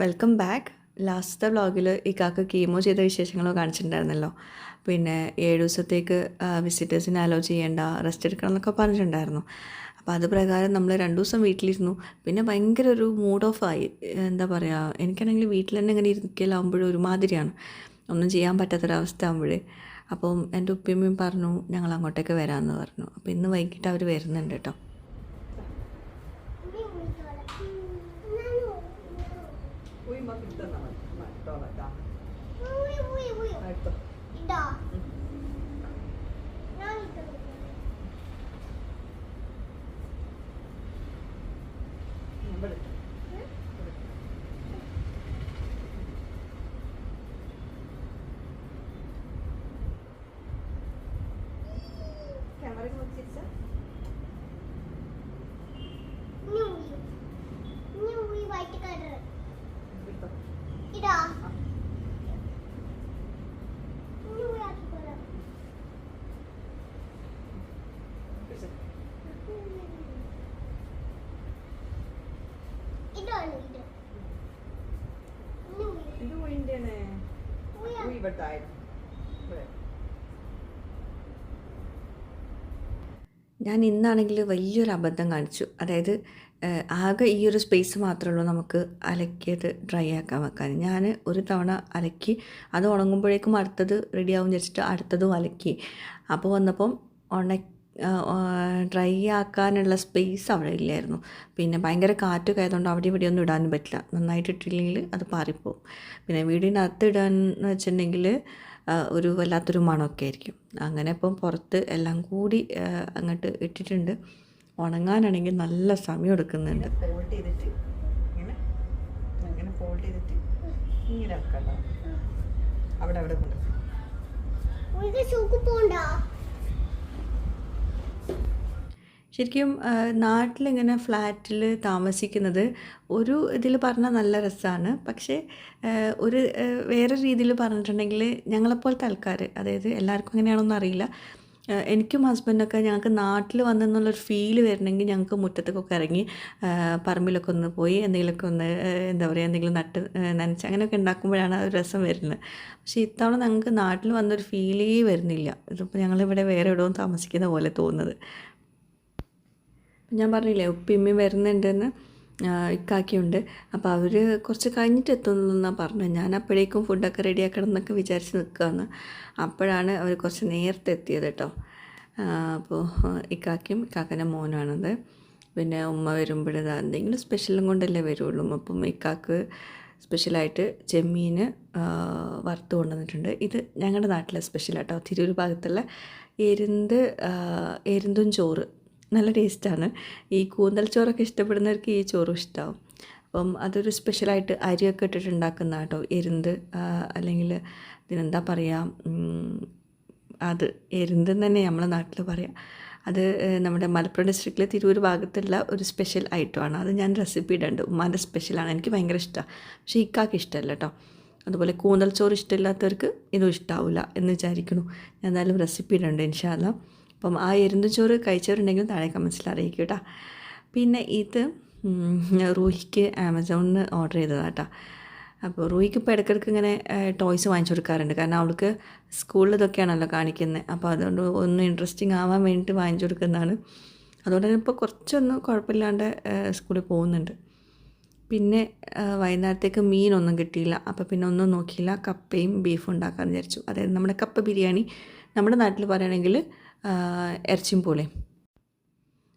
Welcome back ലാസ്റ്റത്തെ വ്ളോഗിൽ ഇക്കാക്ക് കീമോ ചെയ്ത വിശേഷങ്ങളോ കാണിച്ചിട്ടുണ്ടായിരുന്നല്ലോ. പിന്നെ ഏഴ് ദിവസത്തേക്ക് വിസിറ്റേഴ്സിനെ അലോ ചെയ്യേണ്ട റെസ്റ്റ് എടുക്കണം എന്നൊക്കെ പറഞ്ഞിട്ടുണ്ടായിരുന്നു. അപ്പോൾ അത് പ്രകാരം നമ്മൾ രണ്ട് ദിവസം വീട്ടിലിരുന്നു. പിന്നെ ഭയങ്കര ഒരു മൂഡ് ഓഫ് ആയി. എന്താ പറയുക എനിക്കാണെങ്കിൽ വീട്ടിൽ തന്നെ ഇങ്ങനെ ഇരിക്കലാകുമ്പോഴും ഒരുമാതിരിയാണ്. ഒന്നും ചെയ്യാൻ പറ്റാത്തൊരവസ്ഥ ആകുമ്പോഴേ അപ്പം എന്റെ ഉപ്പിയമ്മയും പറഞ്ഞു ഞങ്ങൾ അങ്ങോട്ടേക്ക് വരാമെന്ന് പറഞ്ഞു. അപ്പോൾ ഇന്ന് വൈകിട്ട് അവർ വരുന്നുണ്ട് കേട്ടോ ഇതാ ഞാൻ ഇട്ടു ന്യൂ ന്യൂ ഈ വൈറ്റ് കളർ ഇതാ ന്യൂ ആക്കി കളർ ഇതാണ് ഇത് ന്യൂ ഇത് പോയിന്റെയാണ് ഉയ്യ. ഞാൻ ഇന്നാണെങ്കിൽ വലിയൊരു അബദ്ധം കാണിച്ചു. അതായത് ആകെ ഈ ഒരു സ്പേസ് മാത്രമേ ഉള്ളൂ നമുക്ക് അലക്കിയത് ഡ്രൈ ആക്കാൻ വെക്കാൻ. ഞാൻ ഒരു തവണ അലക്കി അത് ഉണങ്ങുമ്പോഴേക്കും അടുത്തത് റെഡിയാവും വിചാരിച്ചിട്ട് അടുത്തതും അലക്കി. അപ്പോൾ വന്നപ്പം ഉണ ഡ്രൈ ആക്കാനുള്ള സ്പേസ് അവിടെ ഇല്ലായിരുന്നു. പിന്നെ ഭയങ്കര കാറ്റൊക്കെ ആയതുകൊണ്ട് അവിടെ ഇവിടെ ഒന്നും ഇടാനും പറ്റില്ല. നന്നായിട്ട് ഇട്ടില്ലെങ്കിൽ അത് പാറിപ്പോവും. പിന്നെ വീടിനകത്ത് ഇടാൻ എന്ന് വെച്ചിട്ടുണ്ടെങ്കിൽ ഒരു വല്ലാത്തൊരു മണമൊക്കെ ആയിരിക്കും. അങ്ങനെ ഇപ്പം പുറത്ത് എല്ലാം കൂടി അങ്ങോട്ട് ഇട്ടിട്ടുണ്ട്. ഉണങ്ങാനാണെങ്കിൽ നല്ല സമയം എടുക്കുന്നുണ്ട്. ഫോൾഡ് ചെയ്തിട്ട് ഇങ്ങനെ ഇങ്ങനെ ഫോൾഡ് ചെയ്തിട്ട് ഇങ്ങനെ അവിടെ അവിടെ കൊണ്ട്. ഉയ്യ സൂക്ക് പോണ്ട? ശരിക്കും നാട്ടിലിങ്ങനെ ഫ്ലാറ്റിൽ താമസിക്കുന്നത് ഒരു ഇതിൽ പറഞ്ഞാൽ നല്ല രസമാണ് പക്ഷേ ഒരു വേറെ രീതിയിൽ പറഞ്ഞിട്ടുണ്ടെങ്കിൽ ഞങ്ങളെപ്പോലത്തെ ആൾക്കാർ അതായത് എല്ലാവർക്കും എങ്ങനെയാണോ അറിയില്ല എനിക്കും ഹസ്ബൻഡൊക്കെ ഞങ്ങൾക്ക് നാട്ടിൽ വന്നെന്നുള്ളൊരു ഫീൽ വരണമെങ്കിൽ ഞങ്ങൾക്ക് മുറ്റത്തൊക്കെ ഇറങ്ങി പറമ്പിലൊക്കെ ഒന്ന് പോയി എന്തെങ്കിലുമൊക്കെ ഒന്ന് എന്താ പറയുക എന്തെങ്കിലും നട്ട് നനച്ച് അങ്ങനെയൊക്കെ ഉണ്ടാക്കുമ്പോഴാണ് ആ ഒരു രസം വരുന്നത്. പക്ഷേ ഇത്തവണ ഞങ്ങൾക്ക് നാട്ടിൽ വന്നൊരു ഫീലേ വരുന്നില്ല. ഇതിപ്പോൾ ഞങ്ങളിവിടെ വേറെ എവിടെയും താമസിക്കുന്ന പോലെ തോന്നുന്നത്. ഞാൻ പറഞ്ഞില്ലേ ഉപ്പിമ്മയും വരുന്നുണ്ടെന്ന്. ഇക്കാക്കിയുണ്ട്. അപ്പോൾ അവർ കുറച്ച് കഴിഞ്ഞിട്ട് എത്തുന്നതെന്നാണ് പറഞ്ഞത്. ഞാൻ അപ്പോഴേക്കും ഫുഡൊക്കെ റെഡിയാക്കണം എന്നൊക്കെ വിചാരിച്ച് നിൽക്കുകയാണ് അപ്പോഴാണ് അവർ കുറച്ച് നേരത്തെ എത്തിയത് കേട്ടോ. അപ്പോൾ ഇക്കാക്കിയും ഇക്കാക്കന്റെ മോനാണത്. പിന്നെ ഉമ്മ വരുമ്പോഴത് എന്തെങ്കിലും സ്പെഷ്യലും കൊണ്ടല്ലേ വരുള്ളൂ. അപ്പം ഇക്കാക്ക് സ്പെഷ്യലായിട്ട് ചെമ്മീൻ ആ, വറുത്ത് കൊണ്ടുവന്നിട്ടുണ്ട്. ഇത് ഞങ്ങളുടെ നാട്ടിലെ സ്പെഷ്യലാട്ടോ തിരൂർ ഭാഗത്തുള്ള എരുന്ത് എരുന്തും ചോറ്. നല്ല ടേസ്റ്റാണ്. ഈ കൂന്തൽ ചോറൊക്കെ ഇഷ്ടപ്പെടുന്നവർക്ക് ഈ ചോറും ഇഷ്ടമാവും അപ്പം അതൊരു സ്പെഷ്യലായിട്ട് അരിയൊക്കെ ഇട്ടിട്ട് ഉണ്ടാക്കുന്ന കേട്ടോ എരുന്ത് അല്ലെങ്കിൽ ഇതിനെന്താ പറയുക അത് എരുന്ത് തന്നെ നമ്മളെ നാട്ടിൽ പറയാം. അത് നമ്മുടെ മലപ്പുറം ഡിസ്ട്രിക്റ്റിലെ തിരൂർ ഭാഗത്തുള്ള ഒരു സ്പെഷ്യൽ ഐറ്റമാണ് അത് ഞാൻ റെസിപ്പി ഇടുന്നുണ്ട് ഉമ്മാന്റെ സ്പെഷ്യലാണ് എനിക്ക് ഭയങ്കര ഇഷ്ടമാണ് പക്ഷേ ഇക്കാക്ക് ഇഷ്ടമല്ല കേട്ടോ. അതുപോലെ കൂന്തൽ ചോറ് ഇഷ്ടമില്ലാത്തവർക്ക് ഇതും ഇഷ്ടാവില്ല എന്ന് വിചാരിക്കുന്നു. ഞാൻ എന്തായാലും റെസിപ്പി ഇടുന്നുണ്ട് ഇൻഷാല്ല അപ്പം ആ എരുന്ത് ചോറ് കഴിച്ചവരുണ്ടെങ്കിലും താഴെ കമൻസിൽ അറിയിക്കും കേട്ടോ പിന്നെ ഇത് റൂഹിക്ക് ആമസോണിൽ നിന്ന് ഓർഡർ കേട്ടോ അപ്പോൾ റൂഹിക്ക് ഇപ്പോൾ ഇടയ്ക്കിടയ്ക്ക് ഇങ്ങനെ ടോയ്സ് വാങ്ങിച്ചു കൊടുക്കാറുണ്ട്. കാരണം അവൾക്ക് സ്കൂളിൽ ഇതൊക്കെയാണല്ലോ കാണിക്കുന്നത് അപ്പോൾ അതുകൊണ്ട് ഒന്ന് ഇൻട്രസ്റ്റിംഗ് ആവാൻ വേണ്ടിയിട്ട് വാങ്ങിച്ചു കൊടുക്കുന്നതാണ്. അതുകൊണ്ട് തന്നെ ഇപ്പോൾ കുറച്ചൊന്നും കുഴപ്പമില്ലാണ്ട് സ്കൂളിൽ പോകുന്നുണ്ട്. പിന്നെ വൈകുന്നേരത്തേക്ക് മീനൊന്നും കിട്ടിയില്ല. അപ്പോൾ പിന്നെ ഒന്നും നോക്കിയില്ല. കപ്പയും ബീഫും ഉണ്ടാക്കാമെന്ന് വിചാരിച്ചു. അതായത് നമ്മുടെ കപ്പ ബിരിയാണി നമ്മുടെ നാട്ടിൽ പറയുകയാണെങ്കിൽ ഇറച്ചിയും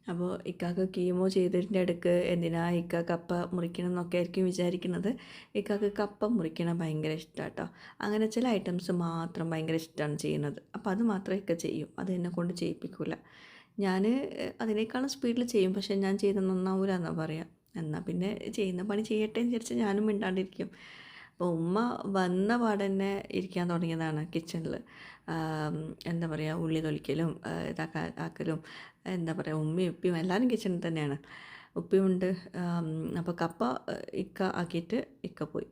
അപ്പോൾ ഇക്കാക്ക് കീമോ ചെയ്തതിന്റെ അടുക്ക് എന്തിനാ ഇക്ക കപ്പ മുറിക്കണം എന്നൊക്കെ ആയിരിക്കും വിചാരിക്കുന്നത്. ഇക്കാക്ക് കപ്പ മുറിക്കണം ഭയങ്കര ഇഷ്ടമാണ് കേട്ടോ അങ്ങനെ ചില ഐറ്റംസ് മാത്രം ഭയങ്കര ഇഷ്ടമാണ് ചെയ്യുന്നത്. അപ്പോൾ അത് മാത്രമേ ഇക്ക ചെയ്യും. അത് എന്നെ കൊണ്ട് ചെയ്യിപ്പിക്കില്ല ഞാൻ അതിനേക്കാളും സ്പീഡിൽ ചെയ്യും. പക്ഷേ ഞാൻ ചെയ്ത് നന്നാവൂല എന്നാണ് പറയുക എന്നാൽ പിന്നെ ചെയ്യുന്ന പണി ചെയ്യട്ടെ എന്ന് വിചാരിച്ച് ഞാനും മിണ്ടാണ്ടിരിക്കും. അപ്പോൾ ഉമ്മ വന്ന പാടന്നെ ഇരിക്കാൻ തുടങ്ങിയതാണ് കിച്ചണിൽ എന്താ പറയുക ഉള്ളി തൊലിക്കലും ഇതാക്കാ ആക്കലും എന്താ പറയുക ഉമ്മയും ഉപ്പിയും എല്ലാവരും കിച്ചണിൽ തന്നെയാണ്. ഉപ്പിയുണ്ട് അപ്പോൾ കപ്പ ഇക്ക ആക്കിയിട്ട് ഇക്ക പോയി.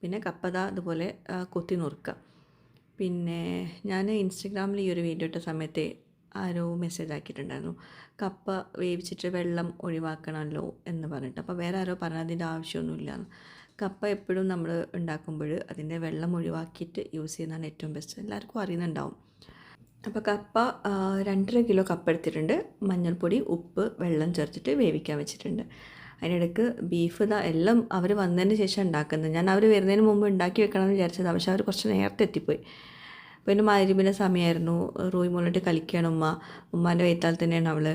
പിന്നെ കപ്പത അതുപോലെ കൊത്തി നുറുക്കുക പിന്നെ ഞാൻ ഇൻസ്റ്റഗ്രാമിൽ ഈ ഒരു വീഡിയോ ഇട്ട സമയത്ത് ആരോ മെസ്സേജ് ആക്കിയിട്ടുണ്ടായിരുന്നു. കപ്പ വേവിച്ചിട്ട് വെള്ളം ഒഴിവാക്കണമല്ലോ എന്ന് പറഞ്ഞിട്ട്. അപ്പോൾ വേറെ ആരോ പറഞ്ഞതിന്റെ ആവശ്യമൊന്നുമില്ല കപ്പ എപ്പോഴും നമ്മൾ ഉണ്ടാക്കുമ്പോൾ അതിന്റെ വെള്ളം ഒഴിവാക്കിയിട്ട് യൂസ് ചെയ്യുന്നതാണ് ഏറ്റവും ബെസ്റ്റ് എല്ലാവർക്കും അറിയുന്നുണ്ടാവും. അപ്പോൾ കപ്പ രണ്ടര കിലോ കപ്പ എടുത്തിട്ടുണ്ട്. മഞ്ഞൾപ്പൊടി ഉപ്പ് വെള്ളം ചേർത്തിട്ട് വേവിക്കാൻ വെച്ചിട്ടുണ്ട്. അതിനിടയ്ക്ക് ബീഫ് ഇതാ എല്ലാം അവർ വന്നതിന് ശേഷം ഉണ്ടാക്കുന്നത്. ഞാൻ അവർ വരുന്നതിന് മുമ്പ് ഉണ്ടാക്കി വെക്കണമെന്ന് വിചാരിച്ചത്. പക്ഷേ അവർ കുറച്ച് നേരത്തെ എത്തിപ്പോയി. പിന്നെ മരുവിന്റെ സമയമായിരുന്നു റൂയി മോളിട്ട് കളിക്കുകയാണ് ഉമ്മ. ഉമ്മാന്റെ വയറ്റാൽ തന്നെയാണ് അവൾ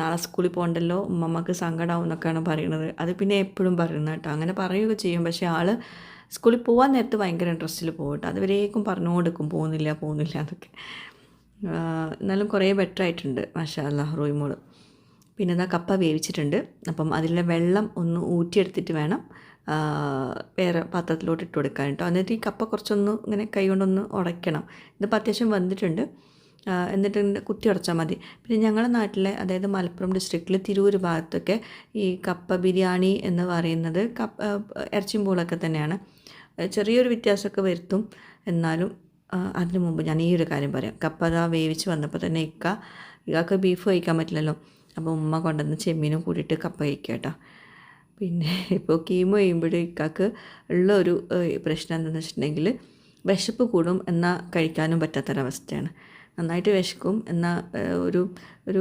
നാളെ സ്കൂളിൽ പോകണ്ടല്ലോ ഉമ്മമ്മക്ക് സങ്കടമാവും എന്നൊക്കെയാണ് പറയുന്നത്. അത് പിന്നെ എപ്പോഴും പറയുന്നത് കേട്ടോ. അങ്ങനെ പറയുകയൊക്കെ ചെയ്യും. പക്ഷേ ആൾ സ്കൂളിൽ പോകാൻ നേരത്ത് ഭയങ്കര ഇൻട്രസ്റ്റിൽ പോകും കേട്ടോ. അതുവരേക്കും പറഞ്ഞുകൊടുക്കും പോകുന്നില്ല പോകുന്നില്ല എന്നൊക്കെ. എന്നാലും കുറേ ബെറ്റർ ആയിട്ടുണ്ട് മാഷാ അല്ലാ റോയ് മോൾ. പിന്നെ എന്താ കപ്പ വേവിച്ചിട്ടുണ്ട്. അപ്പം അതിലെ വെള്ളം ഒന്ന് ഊറ്റിയെടുത്തിട്ട് വേണം വേറെ പാത്രത്തിലോട്ട് ഇട്ട് കൊടുക്കാൻ കേട്ടോ. എന്നിട്ട് ഈ കപ്പ കുറച്ചൊന്ന് ഇങ്ങനെ കൈ കൊണ്ടൊന്ന് ഉടയ്ക്കണം. ഇതിപ്പോൾ അത്യാവശ്യം വന്നിട്ടുണ്ട്. എന്നിട്ട് കുത്തി ഉടച്ചാൽ മതി. പിന്നെ ഞങ്ങളുടെ നാട്ടിലെ അതായത് മലപ്പുറം ഡിസ്ട്രിക്റ്റിൽ തിരൂർ ഭാഗത്തൊക്കെ ഈ കപ്പ ബിരിയാണി എന്ന് പറയുന്നത് കപ്പ ഇറച്ചിയും പൂളൊക്കെ തന്നെയാണ്. ചെറിയൊരു വ്യത്യാസമൊക്കെ വരുത്തും. എന്നാലും അതിനു മുമ്പ് ഞാൻ ഈ ഒരു കാര്യം പറയാം. കപ്പ അതാ വേവിച്ച് വന്നപ്പോൾ തന്നെ ഇക്ക ഇക്കാക്ക് ബീഫ് കഴിക്കാൻ പറ്റില്ലല്ലോ. അപ്പോൾ ഉമ്മ കൊണ്ടുവന്ന് ചെമ്മീനും കൂടിയിട്ട് കപ്പ കഴിക്കുക കേട്ടോ. പിന്നെ ഇപ്പോൾ കീമോ ചെയ്യുമ്പോഴും ഇക്കാക്ക് ഉള്ള ഒരു പ്രശ്നം എന്താണെന്ന് വെച്ചിട്ടുണ്ടെങ്കിൽ വിശപ്പ് കൂടും എന്നാൽ കഴിക്കാനും പറ്റാത്തൊരവസ്ഥയാണ്. നന്നായിട്ട് വിശക്കും എന്നാൽ ഒരു ഒരു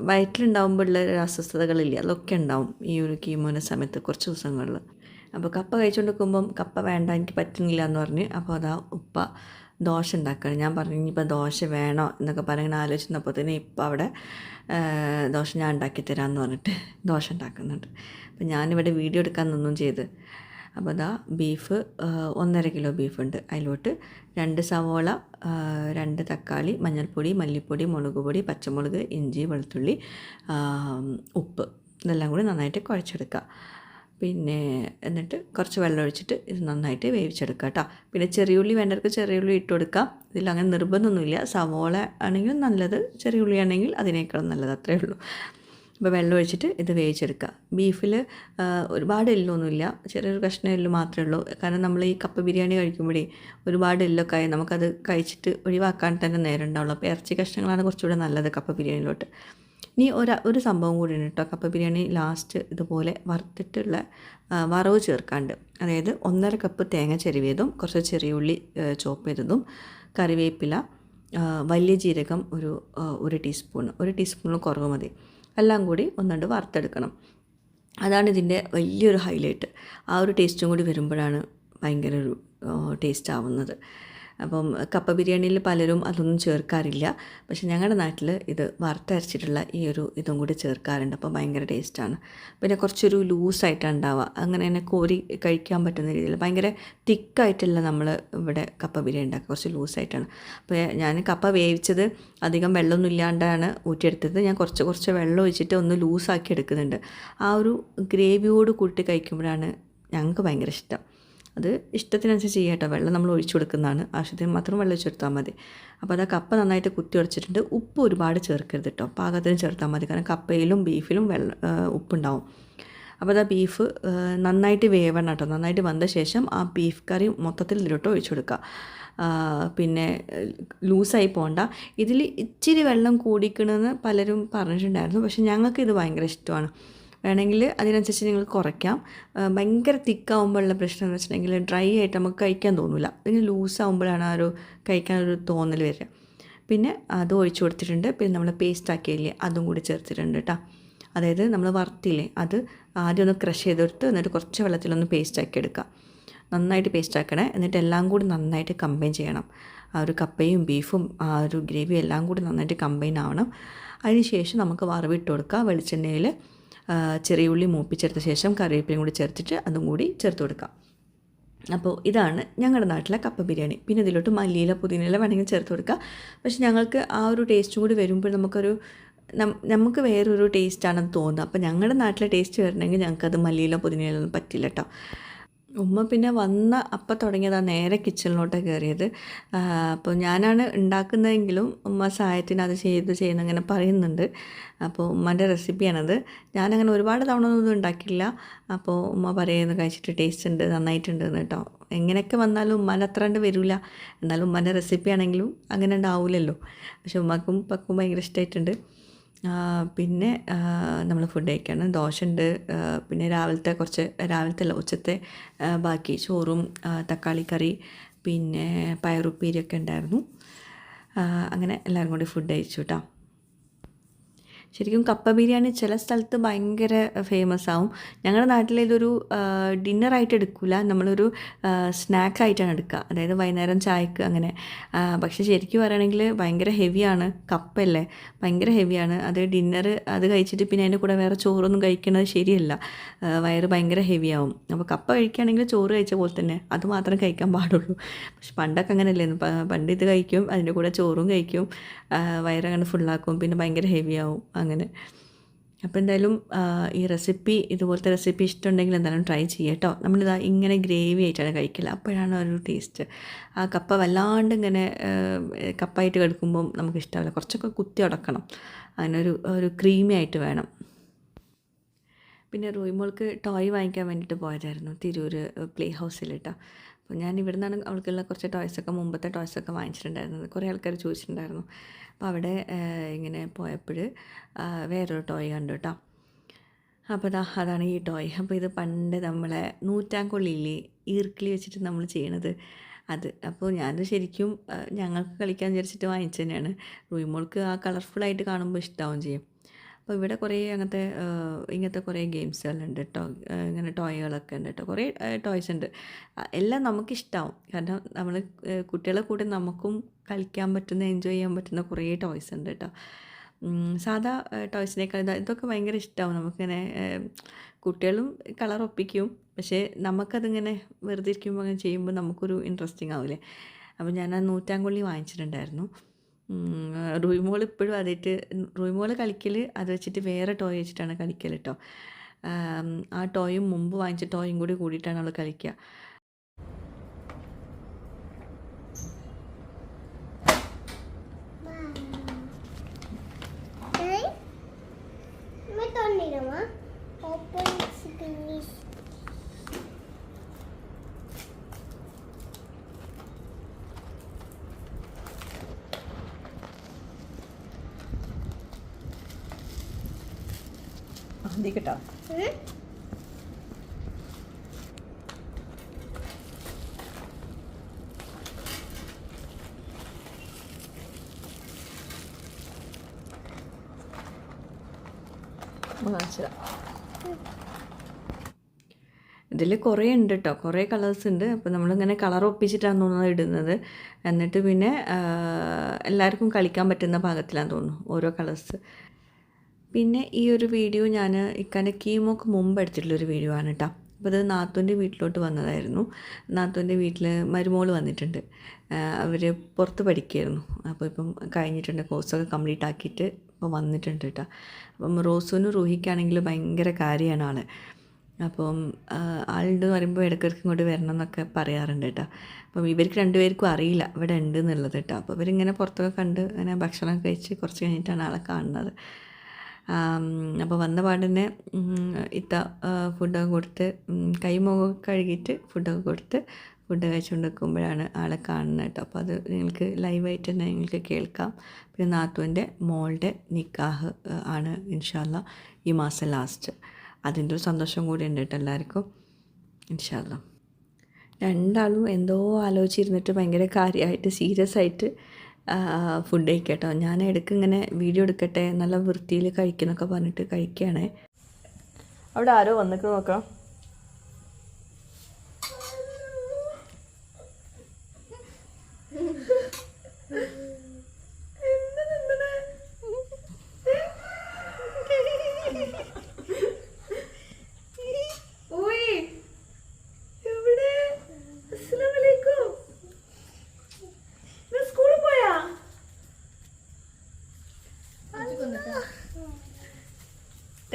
വയറ്റിലുണ്ടാകുമ്പോഴുള്ള ഒരു അസ്വസ്ഥതകളില്ല. അതൊക്കെ ഉണ്ടാവും ഈ ഒരു കീമോന്റെ സമയത്ത് കുറച്ച് ദിവസങ്ങളിൽ. അപ്പോൾ കപ്പ കഴിച്ചുകൊണ്ട് നിൽക്കുമ്പം കപ്പ വേണ്ട എനിക്ക് പറ്റുന്നില്ല എന്ന് പറഞ്ഞ് അപ്പോൾ അതാ ഉപ്പ ദോശ ഉണ്ടാക്കുകയാണ് ഞാൻ പറഞ്ഞു ഇനിയിപ്പോൾ ദോശ വേണോ? എന്നൊക്കെ പറഞ്ഞിങ്ങനെ ആലോചിച്ചപ്പോൾ തന്നെ ഇപ്പം അവിടെ ദോശ ഞാൻ ഉണ്ടാക്കി തരാമെന്ന് പറഞ്ഞിട്ട് ദോശ ഉണ്ടാക്കുന്നുണ്ട്. അപ്പം ഞാനിവിടെ വീഡിയോ എടുക്കാൻ നിന്നും ചെയ്ത്. അപ്പോൾ അതാ ബീഫ് ഒന്നര കിലോ ബീഫുണ്ട്. അതിലോട്ട് രണ്ട് സവോള രണ്ട് തക്കാളി മഞ്ഞൾപ്പൊടി മല്ലിപ്പൊടി മുളക് പൊടി പച്ചമുളക് ഇഞ്ചി വെളുത്തുള്ളി ഉപ്പ്. ഇതെല്ലാം കൂടി നന്നായിട്ട് കുഴച്ചെടുക്കുക. പിന്നെ എന്നിട്ട് കുറച്ച് വെള്ളം ഒഴിച്ചിട്ട് ഇത് നന്നായിട്ട് വേവിച്ചെടുക്കുക കേട്ടോ. പിന്നെ ചെറിയുള്ളി വേണ്ടവർക്ക് ചെറിയുള്ളി ഇട്ട് കൊടുക്കാം. ഇതിൽ അങ്ങനെ നിർബന്ധമൊന്നുമില്ല. സവോള ആണെങ്കിലും നല്ലത് ചെറിയുള്ളി ആണെങ്കിൽ അതിനേക്കാളും നല്ലത്. അത്രയേ ഉള്ളൂ. അപ്പോൾ വെള്ളം ഒഴിച്ചിട്ട് ഇത് വേവിച്ചെടുക്കുക. ബീഫിൽ ഒരുപാട് എല്ലൊന്നുമില്ല. ചെറിയൊരു കഷ്ണം എല്ല് മാത്രമേ ഉള്ളൂ. കാരണം നമ്മൾ ഈ കപ്പ ബിരിയാണി കഴിക്കുമ്പോഴേ ഒരുപാട് എല്ലൊക്കെ ആയി നമുക്കത് കഴിച്ചിട്ട് ഒഴിവാക്കാൻ തന്നെ നേരം ഉണ്ടാവുള്ളൂ. അപ്പോൾ ഇറച്ചി കഷ്ണങ്ങളാണ് കുറച്ചുകൂടെ നല്ലത് കപ്പ ബിരിയാണിയിലോട്ട്. ഇനി ഒരു ഒരു സംഭവം കൂടി ഉണ്ട് കേട്ടോ. കപ്പ ബിരിയാണി ലാസ്റ്റ് ഇതുപോലെ വറുത്തിട്ടുള്ള വറവ് ചേർക്കാണ്ട്. അതായത് ഒന്നര കപ്പ് തേങ്ങ ചെരുവിയതും കുറച്ച് ചെറിയ ഉള്ളി ചോപ്പ് ചെയ്തതും കറിവേപ്പില വലിയ ജീരകം ഒരു ഒരു ടീസ്പൂൺ ഒരു ടീസ്പൂണിൽ കുറവ് മതി. എല്ലാം കൂടി ഒന്നുകൊണ്ട് വറുത്തെടുക്കണം. അതാണ് ഇതിന്റെ വലിയൊരു ഹൈലൈറ്റ് ആ ഒരു ടേസ്റ്റും കൂടി വരുമ്പോഴാണ് ഭയങ്കര ഒരു ടേസ്റ്റ് ആവുന്നത്. അപ്പം കപ്പ ബിരിയാണിയിൽ പലരും അതൊന്നും ചേർക്കാറില്ല. പക്ഷേ ഞങ്ങളുടെ നാട്ടിൽ ഇത് വറുത്തരച്ചിട്ടുള്ള ഈ ഒരു ഇതും കൂടി ചേർക്കാറുണ്ട്. അപ്പോൾ ഭയങ്കര ടേസ്റ്റാണ്. പിന്നെ കുറച്ചൊരു ലൂസായിട്ടാണ് ഉണ്ടാവുക അങ്ങനെ തന്നെ കോരി കഴിക്കാൻ പറ്റുന്ന രീതിയിൽ ഭയങ്കര തിക്കായിട്ടല്ല നമ്മൾ ഇവിടെ കപ്പ ബിരിയാണി ഉണ്ടാക്കുക. കുറച്ച് ലൂസായിട്ടാണ്. അപ്പോൾ ഞാൻ കപ്പ വേവിച്ചത് അധികം വെള്ളമൊന്നും ഇല്ലാണ്ടാണ് ഊറ്റിയെടുത്തത്. ഞാൻ കുറച്ച് കുറച്ച് വെള്ളം ഒഴിച്ചിട്ട് ഒന്ന് ലൂസാക്കി എടുക്കുന്നുണ്ട്. ആ ഒരു ഗ്രേവിയോട് കൂട്ടി കഴിക്കുമ്പോഴാണ് ഞങ്ങൾക്ക് ഭയങ്കര ഇഷ്ടം. അത് ഇഷ്ടത്തിനനുസരിച്ച് ചെയ്യുക കേട്ടോ. വെള്ളം നമ്മൾ ഒഴിച്ചു കൊടുക്കുന്നതാണ്. ആവശ്യത്തിന് മാത്രം വെള്ളം ചേർത്താൽ മതി. അപ്പോൾ അത് കപ്പ നന്നായിട്ട് കുത്തി ഉടച്ചിട്ടുണ്ട്. ഉപ്പ് ഒരുപാട് ചേർക്കരുത് കേട്ടോ. പാകത്തിന് ചേർത്താൽ മതി. കാരണം കപ്പയിലും ബീഫിലും വെള്ളം ഉപ്പുണ്ടാവും. അപ്പോൾ അത് ബീഫ് നന്നായിട്ട് വേവണം കേട്ടോ. നന്നായിട്ട് വന്ന ശേഷം ആ ബീഫ് കറി മൊത്തത്തിൽ ഇതിലോട്ട് ഒഴിച്ചു കൊടുക്കുക. പിന്നെ ലൂസായി പോകണ്ട. ഇതിൽ ഇച്ചിരി വെള്ളം കൂടിക്കണമെന്ന് പലരും പറഞ്ഞിട്ടുണ്ടായിരുന്നു. പക്ഷെ ഞങ്ങൾക്ക് ഇത് ഭയങ്കര ഇഷ്ടമാണ്. വേണമെങ്കിൽ അതിനനുസരിച്ച് നിങ്ങൾ കുറയ്ക്കാം. ഭയങ്കര തിക്കാവുമ്പോഴുള്ള പ്രശ്നം എന്ന് വെച്ചിട്ടുണ്ടെങ്കിൽ ഡ്രൈ ആയിട്ട് നമുക്ക് കഴിക്കാൻ തോന്നില്ല ഇതിന് ലൂസാവുമ്പോഴാണ് ആ ഒരു കഴിക്കാനൊരു തോന്നൽ വരിക. പിന്നെ അത് ഒഴിച്ചു കൊടുത്തിട്ടുണ്ട്. പിന്നെ നമ്മൾ പേസ്റ്റ് ആക്കിയില്ലേ അതും കൂടി ചേർത്തിട്ടുണ്ട് കേട്ടോ. അതായത് നമ്മൾ വറുത്തില്ലേ അത് ആദ്യം ഒന്ന് ക്രഷ് ചെയ്തെടുത്ത് എന്നിട്ട് കുറച്ച് വെള്ളത്തിലൊന്ന് പേസ്റ്റ് ആക്കി എടുക്കുക. നന്നായിട്ട് പേസ്റ്റ് ആക്കണേ. എന്നിട്ട് എല്ലാം കൂടി നന്നായിട്ട് കമ്പൈൻ ചെയ്യണം. ആ ഒരു കപ്പയും ബീഫും ആ ഒരു ഗ്രേവിയും എല്ലാം കൂടി നന്നായിട്ട് കമ്പൈൻ ആവണം. അതിന് ശേഷം നമുക്ക് വറവിട്ട് കൊടുക്കുക വെളിച്ചെണ്ണയിൽ. ചെറിയ ഉള്ളി മൂപ്പിച്ചെടുത്ത ശേഷം കറിവേപ്പിലയും കൂടി ചേർത്തിട്ട് അതും കൂടി ചേർത്ത് കൊടുക്കാം. അപ്പോൾ ഇതാണ് ഞങ്ങളുടെ നാട്ടിലെ കപ്പ ബിരിയാണി. പിന്നെ ഇതിലോട്ട് മല്ലിയില പുതിനയില വേണമെങ്കിൽ ചേർത്ത് കൊടുക്കുക പക്ഷേ ഞങ്ങൾക്ക് ആ ഒരു ടേസ്റ്റും കൂടി വരുമ്പോൾ നമുക്കൊരു നമുക്ക് വേറൊരു ടേസ്റ്റാണെന്ന് തോന്നുന്നത് അപ്പോൾ ഞങ്ങളുടെ നാട്ടിലെ ടേസ്റ്റ് വരണമെങ്കിൽ ഞങ്ങൾക്കത് മല്ലിയില പുതിനില ഒന്നും പറ്റില്ല കേട്ടോ. ഉമ്മ പിന്നെ വന്ന അപ്പം തുടങ്ങിയതാണ് നേരെ കിച്ചണിലോട്ട് കയറിയത് അപ്പോൾ ഞാനാണ് ഉണ്ടാക്കുന്നതെങ്കിലും ഉമ്മ സഹായത്തിന് അത് ചെയ്ത് ചെയ്യുന്ന അങ്ങനെ പറയുന്നുണ്ട്. അപ്പോൾ ഉമ്മന്റെ റെസിപ്പിയാണത്. ഞാനങ്ങനെ ഒരുപാട് തവണ ഒന്നും ഉണ്ടാക്കില്ല അപ്പോൾ ഉമ്മ പറയുന്നത് കഴിച്ചിട്ട് ടേസ്റ്റ് ഉണ്ട് നന്നായിട്ടുണ്ട് കേട്ടോ. എങ്ങനെയൊക്കെ വന്നാലും ഉമ്മാന്റെ അത്ര കണ്ട് വരില്ല എന്നാലും ഉമ്മാന്റെ റെസിപ്പി ആണെങ്കിലും അങ്ങനെ ഉണ്ടാവില്ലല്ലോ പക്ഷെ ഉമ്മക്കും പക്കും ഭയങ്കര ഇഷ്ടമായിട്ടുണ്ട് പിന്നെ നമ്മൾ ഫുഡ് കഴിക്കുകയാണ് ദോശ ഉണ്ട് പിന്നെ രാവിലത്തെ കുറച്ച് രാവിലത്തെ അല്ല ഉച്ചത്തെ ബാക്കി ചോറും തക്കാളി കറി പിന്നെ പയറുപ്പേരിയൊക്കെ ഉണ്ടായിരുന്നു. അങ്ങനെ എല്ലാവരും കൂടി ഫുഡ് കഴിച്ചു കേട്ടോ ശരിക്കും കപ്പ ബിരിയാണി ചില സ്ഥലത്ത് ഭയങ്കര ഫേമസ് ആവും. ഞങ്ങളുടെ നാട്ടിൽ ഇതൊരു ഡിന്നറായിട്ട് എടുക്കില്ല നമ്മളൊരു സ്നാക്ക് ആയിട്ടാണ് എടുക്കുക അതായത് വൈകുന്നേരം ചായക്ക് അങ്ങനെ. പക്ഷേ ശരിക്കും പറയുകയാണെങ്കിൽ ഭയങ്കര ഹെവിയാണ് കപ്പല്ലേ? ഭയങ്കര ഹെവിയാണ് അത് ഡിന്നർ അത് കഴിച്ചിട്ട് പിന്നെ അതിന്റെ കൂടെ വേറെ ചോറൊന്നും കഴിക്കുന്നത് ശരിയല്ല. വയറ് ഭയങ്കര ഹെവിയാവും അപ്പോൾ കപ്പ കഴിക്കുകയാണെങ്കിൽ ചോറ് കഴിച്ച പോലെ തന്നെ. അത് മാത്രം കഴിക്കാൻ പാടുള്ളൂ. പക്ഷെ പണ്ടൊക്കെ അങ്ങനെയല്ലായിരുന്നു. പണ്ട് ഇത് കഴിക്കും അതിന്റെ കൂടെ ചോറും കഴിക്കും. വയറങ്ങനെ ഫുള്ളാക്കും പിന്നെ ഭയങ്കര ഹെവിയാവും അങ്ങനെ. അപ്പോൾ എന്തായാലും ഈ റെസിപ്പി ഇതുപോലത്തെ റെസിപ്പി ഇഷ്ടമുണ്ടെങ്കിൽ എന്തായാലും ട്രൈ ചെയ്യുക കേട്ടോ. നമ്മളിതാ ഇങ്ങനെ ഗ്രേവി ആയിട്ടാണ് കഴിക്കൽ. അപ്പോഴാണ് ഒരു ടേസ്റ്റ്. ആ കപ്പ വല്ലാണ്ട് ഇങ്ങനെ കപ്പായിട്ട് കിടക്കുമ്പം നമുക്ക് ഇഷ്ടമല്ല കുറച്ചൊക്കെ കുത്തി ഉടക്കണം. അങ്ങനെ ഒരു ക്രീമി ആയിട്ട് വേണം. പിന്നെ റോയിമോൾക്ക് ടോയ് വാങ്ങിക്കാൻ വേണ്ടിയിട്ട് പോയതായിരുന്നു തിരൂർ പ്ലേ ഹൗസിൽ കേട്ടോ. അപ്പോൾ ഞാൻ ഇവിടെ നിന്നാണ് അവൾക്കുള്ള കുറച്ച് ടോയ്സൊക്കെ മുമ്പത്തെ ടോയ്സൊക്കെ വാങ്ങിച്ചിട്ടുണ്ടായിരുന്നത്. കുറേ ആൾക്കാർ ചോദിച്ചിട്ടുണ്ടായിരുന്നു. അപ്പോൾ അവിടെ ഇങ്ങനെ പോയപ്പോൾ വേറൊരു ടോയ് കണ്ടു കേട്ടോ അപ്പോൾ ഇതാ അതാണ് ഈ ടോയ്. അപ്പോൾ ഇത് പണ്ട് നമ്മളെ നൂറ്റാങ്കൊള്ളിയില്ലേ ഈർക്കിളി വെച്ചിട്ട് നമ്മൾ ചെയ്യണത് അത്. അപ്പോൾ ഞാനത് ശരിക്കും ഞങ്ങൾക്ക് കളിക്കാൻ വിചാരിച്ചിട്ട് വാങ്ങിച്ചു തന്നെയാണ് റൂയിമോൾക്ക് ആ കളർഫുള്ളായിട്ട് കാണുമ്പോൾ ഇഷ്ടാവും ചെയ്യും. അപ്പോൾ ഇവിടെ കുറേ അങ്ങനത്തെ ഇങ്ങനത്തെ കുറേ ഗെയിംസുകളുണ്ട്. കേട്ടോ ഇങ്ങനെ ടോയ്കളൊക്കെ ഉണ്ട്. കേട്ടോ കുറേ ടോയ്സ് ഉണ്ട്. എല്ലാം നമുക്കിഷ്ടമാവും കാരണം നമ്മൾ കുട്ടികളെ കൂടെ നമുക്കും കളിക്കാൻ പറ്റുന്ന എൻജോയ് ചെയ്യാൻ പറ്റുന്ന കുറേ ടോയ്സ് ഉണ്ട് കേട്ടോ സാധാ ടോയ്സിനേക്കാൾ ഇതാ ഇതൊക്കെ ഭയങ്കര ഇഷ്ടമാവും നമുക്കിങ്ങനെ കുട്ടികളും കളർ ഒപ്പിക്കും. പക്ഷേ നമുക്കതിങ്ങനെ വെറുതെ ഇരിക്കുമ്പോൾ അങ്ങനെ ചെയ്യുമ്പോൾ നമുക്കൊരു ഇൻട്രസ്റ്റിംഗ് ആവില്ലേ? അപ്പോൾ ഞാൻ ആ നൂറ്റാങ്കൊള്ളി വാങ്ങിച്ചിട്ടുണ്ടായിരുന്നു. റൂയിമോൾ ഇപ്പോഴും അതായിട്ട് റൂയിമോൾ കളിക്കൽ അത് വെച്ചിട്ട് വേറെ ടോയ് വെച്ചിട്ടാണ് കളിക്കൽ കേട്ടോ ആ ടോയും മുമ്പ് വാങ്ങിച്ച ടോയും കൂടി കൂടിയിട്ടാണ് അവൾ കളിക്കുക. മതി കേട്ടോ ഇതിൽ കുറേ ഉണ്ട് കേട്ടോ കുറേ കളേഴ്സ് ഉണ്ട്. അപ്പോൾ നമ്മളിങ്ങനെ കളർ ഒപ്പിച്ചിട്ടാണ് തോന്നുന്നത് ഇടുന്നത്. എന്നിട്ട് പിന്നെ എല്ലാവർക്കും കളിക്കാൻ പറ്റുന്ന പാകത്തിലാന്ന് തോന്നുന്നു. ഓരോ കളേഴ്സ് പിന്നെ ഈ ഒരു വീഡിയോ ഞാൻ ഇക്കാന്റെ കീമോക്ക് മുമ്പ് എടുത്തിട്ടുള്ളൊരു വീഡിയോ ആണ് കേട്ടോ അപ്പോൾ അത് നാത്തൂന്റെ വീട്ടിലോട്ട് വന്നതായിരുന്നു. നാത്തൂന്റെ വീട്ടിൽ മരുമോൾ വന്നിട്ടുണ്ട്. അവർ പുറത്ത് പഠിക്കുകയായിരുന്നു അപ്പോൾ ഇപ്പം കഴിഞ്ഞിട്ടുണ്ട് കോഴ്സൊക്കെ കംപ്ലീറ്റ് ആക്കിയിട്ട് ഇപ്പോൾ വന്നിട്ടുണ്ട് കേട്ടോ അപ്പം റോസുവിനും റൂഹിക്കാണെങ്കിൽ ഭയങ്കര കാര്യമാണ് ആൾ അപ്പം ആളുണ്ട് എന്ന് പറയുമ്പോൾ ഇടയ്ക്കിടയ്ക്ക് ഇങ്ങോട്ട് വരണം എന്നൊക്കെ പറയാറുണ്ട് കേട്ടോ അപ്പം ഇവർക്ക് രണ്ടുപേർക്കും അറിയില്ല ഇവിടെ ഉണ്ട് എന്നുള്ളത് കേട്ടോ അപ്പോൾ ഇവരിങ്ങനെ പുറത്തൊക്കെ കണ്ട് ഇങ്ങനെ ഭക്ഷണം കഴിച്ച് കുറച്ച് കഴിഞ്ഞിട്ടാണ് ആളെ കാണുന്നത്. അപ്പോൾ വന്ന പാടിനെ ഇത്ത ഫുഡൊക്കെ കൊടുത്ത് കൈമുഖം കഴുകിയിട്ട് ഫുഡൊക്കെ കൊടുത്ത് ഫുഡ് കഴിച്ചുകൊണ്ട് നിൽക്കുമ്പോഴാണ് ആളെ കാണുന്നത് കേട്ടോ. അപ്പോൾ അത് നിങ്ങൾക്ക് ലൈവായിട്ട് തന്നെ നിങ്ങൾക്ക് കേൾക്കാം. പിന്നെ നാത്തുവിന്റെ മോളുടെ നിക്കാഹ് ആണ് ഇൻഷാല്ല ഈ മാസം ലാസ്റ്റ് അതിന്റെ ഒരു സന്തോഷം കൂടി ഉണ്ട് കേട്ടോ എല്ലാവർക്കും. ഇൻഷാല്ല രണ്ടാളും എന്തോ ആലോചിച്ചിരുന്നിട്ട് ഭയങ്കര കാര്യമായിട്ട് സീരിയസ് ആയിട്ട് ഫുഡ് കേട്ടോ ഞാൻ ഇടയ്ക്ക് ഇങ്ങനെ വീഡിയോ എടുക്കട്ടെ നല്ല വൃത്തിയിൽ കഴിക്കുന്നൊക്കെ പറഞ്ഞിട്ട് കഴിക്കുകയാണ് അവിടെ ആരോ വന്നിട്ട് നോക്കാം.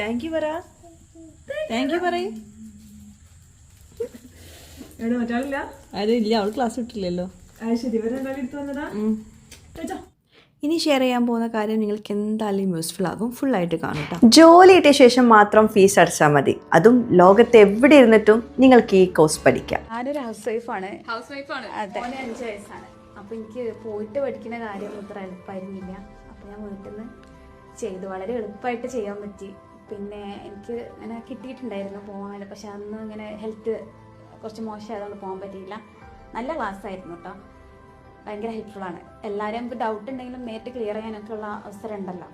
താങ്ക് യു പറ താങ്ക് യു പറയും എവിടെ മറ്റാളില്ല? അത് ഇല്ല അവൾ ക്ലാസ് വിട്ടില്ലല്ലോ. ശരി. എടുത്ത് വന്നതാ? ചേച്ചാ ഇനി ഷെയർ ചെയ്യാൻ പോകുന്ന കാര്യം നിങ്ങൾക്ക് എന്തായാലും യൂസ്ഫുൾ ആകും. ഫുള്ളായിട്ട് കാണട്ടോ ജോലി കിട്ടിയ ശേഷം മാത്രം ഫീസ് അടച്ചാൽ മതി. അതും ലോകത്ത് എവിടെ ഇരുന്നിട്ടും നിങ്ങൾക്ക് ഈ കോഴ്സ് പഠിക്കാം. ഞാനൊരു ഹൗസ് വൈഫാണ് ഹൗസ് വൈഫാണ് അതെ. അഞ്ച് വയസ്സാണ്. അപ്പൊ എനിക്ക് പോയിട്ട് പഠിക്കുന്ന കാര്യം അത്ര എളുപ്പമായിരുന്നില്ല. അപ്പൊ ഞാൻ വീട്ടിൽ നിന്ന് ചെയ്തു. വളരെ എളുപ്പമായിട്ട് ചെയ്യാൻ പറ്റി. പിന്നെ എനിക്ക് അങ്ങനെ കിട്ടിയിട്ടുണ്ടായിരുന്നു പോകാൻ പക്ഷെ അന്ന് ഇങ്ങനെ ഹെൽത്ത് കുറച്ച് മോശമായതുകൊണ്ട് പോകാൻ പറ്റിയില്ല. നല്ല ക്ലാസ് ആയിരുന്നു കേട്ടോ ഭയങ്കര ഹെൽപ്ഫുള്ളാണ് എല്ലാവരും നമുക്ക് ഡൗട്ട് ഉണ്ടെങ്കിലും നേരിട്ട് ക്ലിയർ ചെയ്യാനൊക്കെ ഉള്ള അവസരം ഉണ്ടല്ലോ.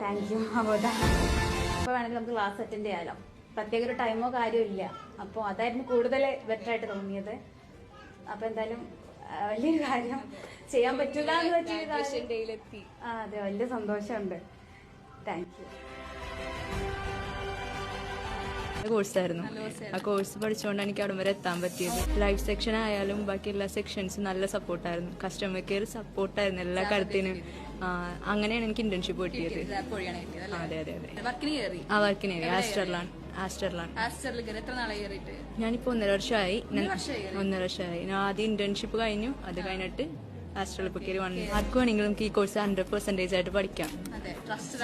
താങ്ക് യു അബോധ അപ്പോൾ വേണമെങ്കിൽ നമുക്ക് ക്ലാസ് അറ്റൻഡ് ചെയ്യാമല്ലോ പ്രത്യേക ഒരു ടൈമോ കാര്യമില്ല അപ്പോൾ അതായിരുന്നു കൂടുതൽ ബെറ്റർ ആയിട്ട് തോന്നിയത്. അപ്പോൾ എന്തായാലും വലിയൊരു കാര്യം ചെയ്യാൻ പറ്റില്ല എന്ന് പറ്റിയൊരു കാര്യം. ആ അതെ വലിയ സന്തോഷമുണ്ട്. താങ്ക് യു കോഴ്സായിരുന്നു ആ കോഴ്സ് പഠിച്ചുകൊണ്ടാണ് എനിക്ക് അവിടെ വരെ എത്താൻ പറ്റിയത്. ലൈഫ് സെക്ഷൻ ആയാലും ബാക്കി എല്ലാ സെക്ഷൻസും നല്ല സപ്പോർട്ടായിരുന്നു കസ്റ്റമർ കെയർ സപ്പോർട്ടായിരുന്നു എല്ലാ കാര്യത്തിനും. അങ്ങനെയാണ് എനിക്ക് ഇന്റേൺഷിപ്പ് കിട്ടിയത്. അതെ അതെ അതെ. ആ വർക്കിന് കയറി. നാളെ കയറിയിട്ട്? ഞാനിപ്പോ ഒന്നര വർഷമായി ഒന്നര വർഷമായി ഞാൻ ആദ്യം ഇന്റേൺഷിപ്പ് കഴിഞ്ഞു. അത് കഴിഞ്ഞിട്ട് ആസ്റ്ററിൽ ഇപ്പോൾ കയറി വന്നു ആർക്കും വേണമെങ്കിലും നമുക്ക് ഈ കോഴ്സ് ഹൺഡ്രഡ് പെർസെന്റേജ് ആയിട്ട് പഠിക്കാം.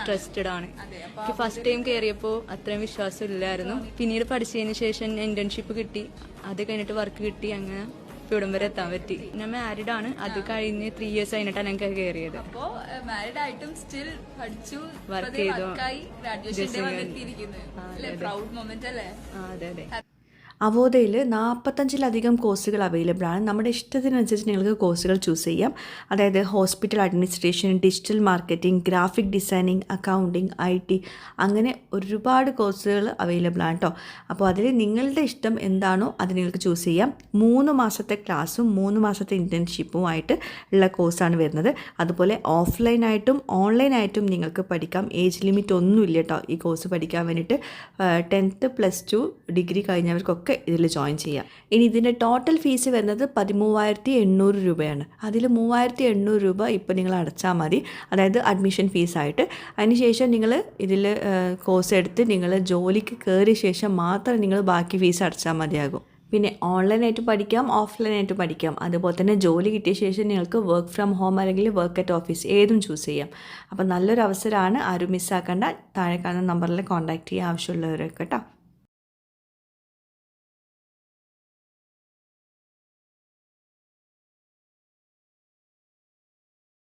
ട്രസ്റ്റഡ് ആണ്. എനിക്ക് ഫസ്റ്റ് ടൈം കയറിയപ്പോൾ അത്രയും വിശ്വാസം ഇല്ലായിരുന്നു. പിന്നീട് പഠിച്ചതിന് ശേഷം ഇന്റേൺഷിപ്പ് കിട്ടി. അത് കഴിഞ്ഞിട്ട് വർക്ക് കിട്ടി. അങ്ങനെ ഇവിടം വരെ എത്താൻ പറ്റി. ഞാൻ മാരീഡ് ആണ്. അത് കഴിഞ്ഞ് ത്രീ ഇയേഴ്സ് കഴിഞ്ഞിട്ടാണ് ഞങ്ങൾക്ക് കയറിയത് അപ്പോ മാരീഡ് ആയിട്ടും സ്റ്റിൽ പഠിച്ചു. വർക്ക് ചെയ്തു. ഗ്രാജുവേഷൻ അതെ അതെ. അവോദയിൽ നാൽപ്പത്തഞ്ചിലധികം കോഴ്സുകൾ അവൈലബിൾ ആണ്. നമ്മുടെ ഇഷ്ടത്തിനനുസരിച്ച് നിങ്ങൾക്ക് കോഴ്സുകൾ ചൂസ് ചെയ്യാം. അതായത് hospital administration digital marketing graphic designing accounting I T അങ്ങനെ ഒരുപാട് കോഴ്സുകൾ അവൈലബിൾ ആണ് കേട്ടോ അപ്പോൾ അതിൽ നിങ്ങളുടെ ഇഷ്ടം എന്താണോ അത് നിങ്ങൾക്ക് ചൂസ് ചെയ്യാം. മൂന്ന് മാസത്തെ ക്ലാസ്സും മൂന്ന് മാസത്തെ ഇന്റേൺഷിപ്പുമായിട്ട് ഉള്ള കോഴ്സാണ് വരുന്നത്. അതുപോലെ ഓഫ്ലൈനായിട്ടും ഓൺലൈനായിട്ടും നിങ്ങൾക്ക് പഠിക്കാം. ഏജ് ലിമിറ്റ് ഒന്നുമില്ല കേട്ടോ ഈ കോഴ്സ് പഠിക്കാൻ വേണ്ടിയിട്ട്. ടെൻത്ത് പ്ലസ് ടു ഡിഗ്രി കഴിഞ്ഞവർക്കൊക്കെ ഇതിൽ ജോയിൻ ചെയ്യാം. ഇനി ഇതിന്റെ ടോട്ടൽ ഫീസ് വരുന്നത് പതിമൂവായിരത്തി എണ്ണൂറ് രൂപയാണ്. അതിൽ മൂവായിരത്തി എണ്ണൂറ് രൂപ ഇപ്പോൾ നിങ്ങൾ അടച്ചാൽ മതി. അതായത് അഡ്മിഷൻ ഫീസായിട്ട് അതിനുശേഷം നിങ്ങൾ ഇതിൽ കോഴ്സ് എടുത്ത് നിങ്ങൾ ജോലിക്ക് കയറിയ ശേഷം മാത്രം നിങ്ങൾ ബാക്കി ഫീസ് അടച്ചാൽ മതിയാകും. പിന്നെ ഓൺലൈനായിട്ട് പഠിക്കാം ഓഫ്ലൈനായിട്ട് പഠിക്കാം. അതുപോലെ തന്നെ ജോലി കിട്ടിയ ശേഷം നിങ്ങൾക്ക് വർക്ക് ഫ്രം ഹോം അല്ലെങ്കിൽ വർക്ക് അറ്റ് ഓഫീസ് ഏതും ചൂസ് ചെയ്യാം. അപ്പോൾ നല്ലൊരു അവസരമാണ്. ആരും മിസ്സാക്കേണ്ട താഴെ കാണുന്ന നമ്പറിൽ കോൺടാക്റ്റ് ചെയ്യാൻ ആവശ്യമുള്ളവരൊക്കെ കേട്ടോ